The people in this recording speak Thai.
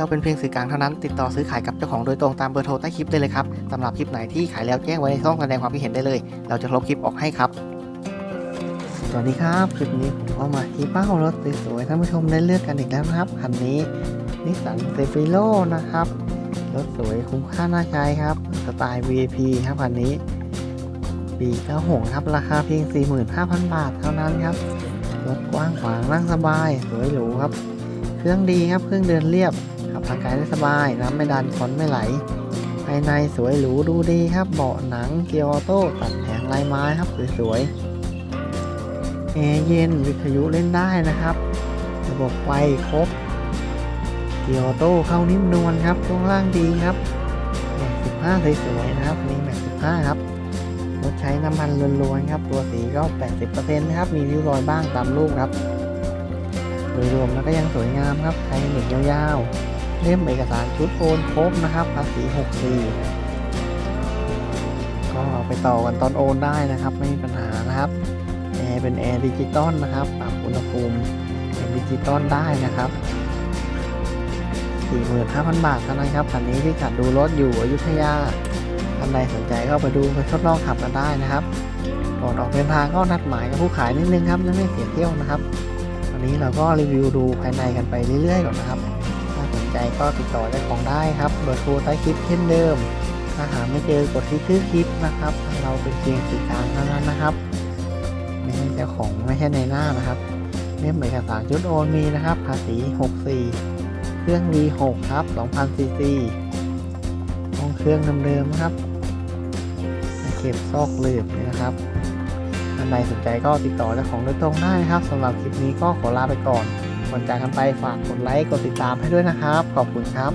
เราเป็นเพียงสื่อกลางเท่านั้น ติดต่อซื้อขายกับเจ้าของโดยตรงตามเบอร์โทรใต้คลิปได้เลยครับสำหรับคลิปไหนที่ขายแล้วแจ้งไว้ในช่องแสดงความคิดเห็นได้เลย เราจะลบคลิปออกให้ครับ สวัสดีครับคลิปนี้ผมก็มาที่เป้ารถสวยๆท่านผู้ชมได้เลือกกันอีกแล้วนะครับคันนี้นิสสันเซฟิโลนะครับรถสวยคุ้มค่าน่าใช้ครับสไตล์ VIP ครับคันนี้ปี96ครับราคาเพียง 45,000 บาทเท่านั้นครับรถกว้างขวางนั่งสบาย สวยหรูครับ เครื่องดีครับ เครื่องเดินเรียบ ขับทางไกลได้สบาย น้ำไม่ดันคอนไม่ไหล ภายในสวยหรูดูดีครับ เบาะหนังเกียร์ออโต้ตัดแผงลายไม้ครับสวยๆแอร์เย็นวิทยุเล่นได้นะครับ ระบบไฟครบ เกียร์ออโต้เข้านิ่มนวลครับช่วงล่างดีครับแม็ก15สวยๆนะครับนี่แม็ก15ครับรถใช้น้ำมันล้วนๆครับ ตัวสีก็ 80%นะครับ มีริ้วรอยบ้างตามรูปครับ โดยรวมแล้วก็ยังสวยงามครับ ใช้เหนึ่งยาวๆ เล่มเอกสารชุดโอนครบนะครับภาษี64ก็ไปต่อกันตอนโอนได้นะครับ ไม่มีปัญหานะครับแอร์เป็นแอร์ดิจิตอลนะครับปรับอุณหภูมิเป็นดิจิตอลได้นะครับ45,000 บาทเท่านั้นครับคันนี้ที่ขัดดูรถอยู่อยุธยาท่านใดสนใจก็ไปดูไปทดลองขับกันได้นะครับก่อนออกเดินทางก็นัดหมายกับผู้ขายนิดนึงครับจะไม่เสียเที่ยวนะครับ วันนี้เราก็รีวิวดูภายในกันไปเรื่อยๆก่อนนะครับ สนใจก็ติดต่อได้ของได้ครับเบอร์โทรใต้คลิปเช่นเดิม ถ้าหาไม่เจอกดที่ชื่อคลิปนะครับ เราเป็นเพียงสื่อกลางเท่านั้นนะครับ ไม่ใช่เจ้าของไม่ใช่ในหน้านะครับเล่มเอกสารชุดโอนมีนะครับ ภาษี 64 เครื่อง V6 ครับ 2,000 ซีซีห้องเครื่องเดิมๆนะครับเข็บซอกหลืบนี่นะครับท่านใดสนใจก็ติดต่อเจ้าของโดยตรงได้นะครับสำหรับคลิปนี้ก็ขอลาไปก่อน ก่อนจากกันไปฝากกดไลค์กดติดตามให้ด้วยนะครับ ขอบคุณครับ